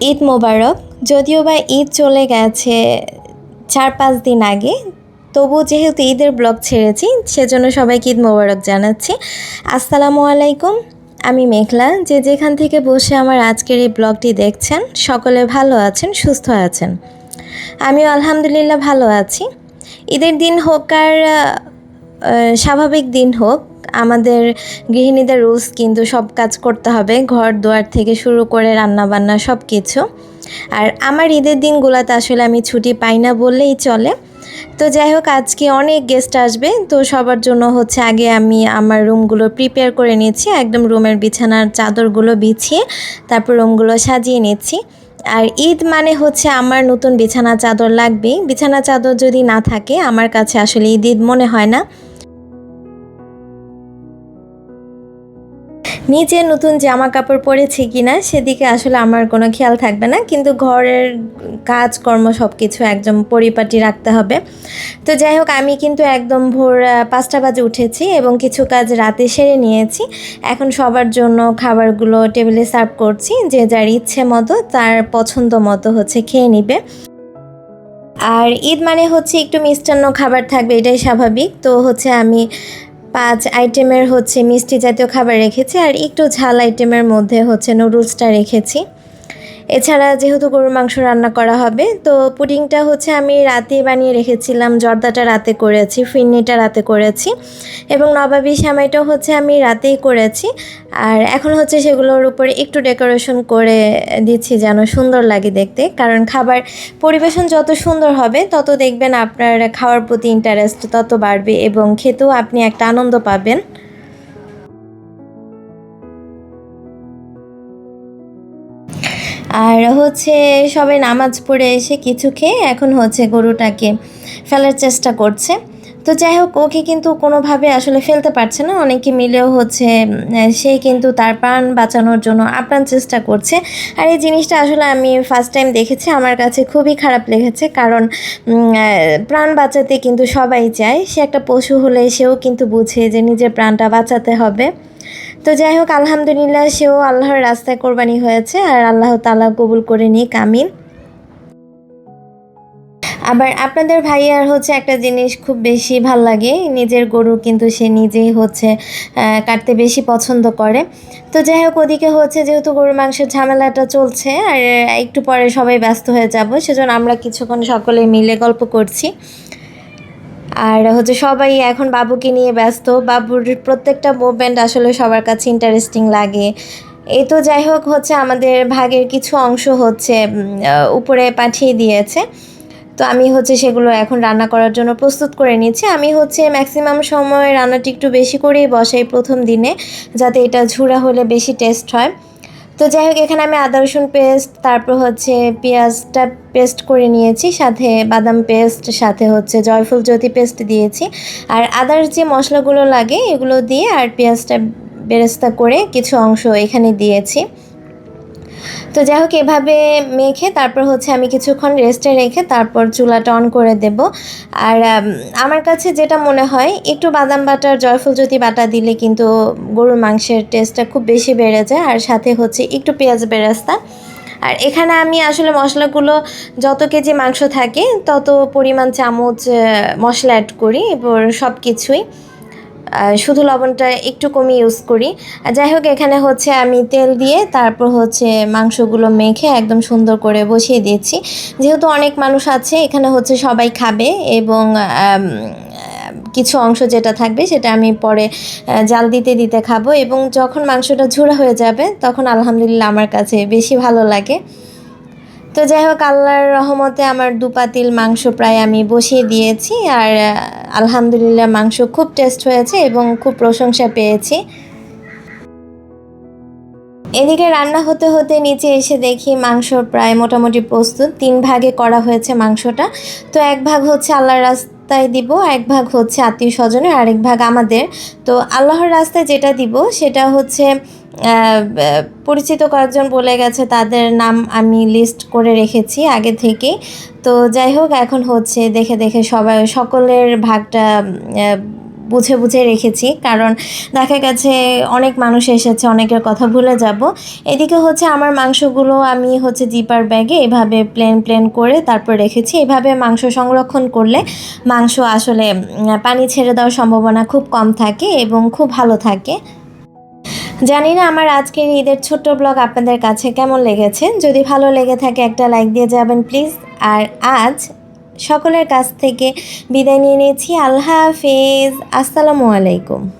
ঈদ মোবারক। যদিও বা ঈদ চলে গেছে চার পাঁচ দিন আগে তবু যেহেতু ঈদের ব্লগ ছেড়েছি, সেজন্য সবাইকে ঈদ মোবারক জানাচ্ছি। আসসালামু আলাইকুম, আমি মেঘলা। যে যেখান থেকে বসে আমার আজকের এই ব্লগটি দেখছেন, সকলে ভালো আছেন, সুস্থ আছেন। আমিও আলহামদুলিল্লাহ ভালো আছি। ঈদের দিন হোক আর স্বাভাবিক দিন হোক আমাদের গৃহিণীদের রুলস কিন্তু সব কাজ করতে হবে। ঘর, দুয়ার থেকে শুরু করে রান্না বান্না সব কিছু আর আমার ঈদের দিনগুলোতে আসলে আমি ছুটি পাই না বললেই চলে। তো যাই হোক, আজকে অনেক গেস্ট আসবে। তো সবার জন্য হচ্ছে আগে আমি আমার রুমগুলো প্রিপেয়ার করে নিচ্ছি। একদম রুমের বিছানার চাদরগুলো বিছিয়ে তারপর রুমগুলো সাজিয়ে নিচ্ছি। আর ঈদ মানে হচ্ছে আমার নতুন বিছানা চাদর লাগবেই। বিছানা চাদর যদি না থাকে, আমার কাছে আসলে ঈদ ঈদ মনে হয় না। নিজে নতুন জামা কাপড় পরেছি কিনা সেদিকে আসলে আমার কোনো খেয়াল থাকবে না। কিন্তু ঘরের কাজকর্ম সব কিছু একদম পরিপাটি রাখতে হবে। তো যাই হোক, আমি কিন্তু একদম ভোর পাঁচটা বাজে উঠেছি এবং কিছু কাজ রাতে সেরে নিয়েছি। এখন সবার জন্য খাবারগুলো টেবিলে সার্ভ করছি। যে যার ইচ্ছে মতো, তার পছন্দ মতো হচ্ছে খেয়ে নিবে। আর ঈদ মানে হচ্ছে একটু মিষ্টান্ন খাবার থাকবে, এটাই স্বাভাবিক। তো হচ্ছে আমি পাঁচ আইটেমের হচ্ছে মিষ্টি জাতীয় খাবার রেখেছি আর একটু ঝাল আইটেমের মধ্যে হচ্ছে নুডলসটা রেখেছি। এছাড়া যেহেতু গরুর মাংস রান্না করা হবে, তো পুডিংটা হচ্ছে আমি রাতে বানিয়ে রেখেছিলাম, জর্দাটা রাতে করেছি, ফিরনিটা রাতে করেছি এবং নবাবি সামাইটাও হচ্ছে আমি রাতেই করেছি। আর এখন হচ্ছে সেগুলোর উপরে একটু ডেকোরেশন করে দিচ্ছি যেন সুন্দর লাগে দেখতে, কারণ খাবার পরিবেশন যত সুন্দর হবে, তত দেখবেন আপনার খাওয়ার প্রতি ইন্টারেস্ট তত বাড়বে এবং খেতেও আপনি একটা আনন্দ পাবেন। আর হচ্ছে সবাই নামাজ পড়ে এসে কিছু খেয়ে এখন হচ্ছে গরুটাকে ফেলার চেষ্টা করছে। তো যাই হোক, ওকে কিন্তু কোনোভাবে আসলে ফেলতে পারছে না। অনেকে মিলেও হচ্ছে সে কিন্তু তার প্রাণ বাঁচানোর জন্য আপ্রাণ চেষ্টা করছে। আর এই জিনিসটা আসলে আমি ফার্স্ট টাইম দেখেছি, আমার কাছে খুবই খারাপ লেগেছে। কারণ প্রাণ বাঁচাতে কিন্তু সবাই চায়। সে একটা পশু হলে সেও কিন্তু বুঝে যে নিজের প্রাণটা বাঁচাতে হবে। তো যাই হোক, আলহামদুলিল্লাহ সেও আল্লাহর রাস্তায় কোরবানি হয়েছে আর আল্লাহ তালা কবুল করে নিক, আমিন। আবার আপনাদের ভাইয়ার হচ্ছে একটা জিনিস খুব বেশি ভালো লাগে, নিজের গরু কিন্তু সে নিজেই হচ্ছে কাটতে বেশি পছন্দ করে। তো যাই হোক, ওদিকে হচ্ছে যেহেতু গরুর মাংসের ঝামেলাটা চলছে, আর একটু পরে সবাই ব্যস্ত হয়ে যাব, সেজন্য আমরা কিছুক্ষণ সকলে মিলে গল্প করছি। আর হচ্ছে সবাই এখন বাবুকে নিয়ে ব্যস্ত। বাবুর প্রত্যেকটা মুভমেন্ট আসলে সবার কাছে ইন্টারেস্টিং লাগে। এই তো যাই হোক, হচ্ছে আমাদের ভাগের কিছু অংশ হচ্ছে উপরে পাঠিয়ে দিয়েছে। তো আমি হচ্ছে সেগুলো এখন রান্না করার জন্য প্রস্তুত করে নিচ্ছি। আমি হচ্ছে ম্যাক্সিমাম সময় রান্নাটি একটু বেশি করেই বসাই প্রথম দিনে, যাতে এটা ঝুরা হলে বেশি টেস্ট হয়। তো যাই হোক, এখানে আমি আদা, রসুন পেস্ট তারপর হচ্ছে পেঁয়াজটা পেস্ট করে নিয়েছি, সাথে বাদাম পেস্ট সাথে হচ্ছে জয়ফুল জ্যোতি পেস্ট দিয়েছি। আর আদার যে মশলাগুলো লাগে, এগুলো দিয়ে আর পেঁয়াজটা বেরেস্তা করে কিছু অংশ এখানে দিয়েছি। তো যাই হোক, এভাবে মেখে তারপর হচ্ছে আমি কিছুক্ষণ রেস্টে রেখে তারপর চুলাটা অন করে দেব। আর আমার কাছে যেটা মনে হয়, একটু বাদাম বাটার জয়ফুল যদি বাটা দিলে কিন্তু গরুর মাংসের টেস্টটা খুব বেশি বেড়ে যায়। আর সাথে হচ্ছে একটু পেঁয়াজ বেরেস্তা। আর এখানে আমি আসলে মশলাগুলো যত কেজি মাংস থাকে, তত পরিমাণ চামচ মশলা অ্যাড করি এবার সব কিছুই শুধু লবণটা একটু কমই ইউজ করি। যাই হোক, এখানে হচ্ছে আমি তেল দিয়ে তারপর হচ্ছে মাংসগুলো মেখে একদম সুন্দর করে বসিয়ে দিয়েছি। যেহেতু অনেক মানুষ আছে, এখানে হচ্ছে সবাই খাবে এবং কিছু অংশ যেটা থাকবে সেটা আমি পরে জাল দিতে দিতে খাব এবং যখন মাংসটা ঝুড়া হয়ে যাবে, তখন আলহামদুলিল্লাহ আমার কাছে বেশি ভালো লাগে। তো যাই হোক, আল্লাহর রহমতে আমার দু পাতিল মাংস প্রায় আমি বসিয়ে দিয়েছি আর আলহামদুলিল্লাহ মাংস খুব টেস্ট হয়েছে এবং খুব প্রশংসা পেয়েছি। এদিকে রান্না হতে হতে নিচে এসে দেখি মাংস প্রায় মোটামুটি প্রস্তুত। তিন ভাগে করা হয়েছে মাংসটা। তো এক ভাগ হচ্ছে আল্লাহর রাস্তায় দিব, এক ভাগ হচ্ছে আত্মীয় স্বজনের, আরেক ভাগ আমাদের। তো আল্লাহর রাস্তায় যেটা দিব সেটা হচ্ছে পরিচিত কয়েকজন বলে গেছে, তাদের নাম আমি লিস্ট করে রেখেছি আগে থেকেই। তো যাই হোক, এখন হচ্ছে দেখে দেখে সবাই, সকলের ভাগটা বুঝে বুঝে রেখেছি। কারণ দেখা গেছে অনেক মানুষ এসেছে, অনেকের কথা ভুলে যাব। এদিকে হচ্ছে আমার মাংসগুলো আমি হচ্ছে জিপার ব্যাগে এভাবে প্লেন প্লেন করে তারপর রেখেছি। এভাবে মাংস সংরক্ষণ করলে মাংস আসলে পানি ছেড়ে দেওয়ার সম্ভাবনা খুব কম থাকে এবং খুব ভালো থাকে। জানি না আমার আজকের ঈদের ছোট্ট ব্লগ আপনাদের কাছে কেমন লেগেছে। যদি ভালো লেগে থাকে একটা লাইক দিয়ে যাবেন প্লিজ। আর আজ সকলের কাছ থেকে বিদায় নিয়ে নিয়েছি। আল্লাহ হাফিজ। আসসালামু আলাইকুম।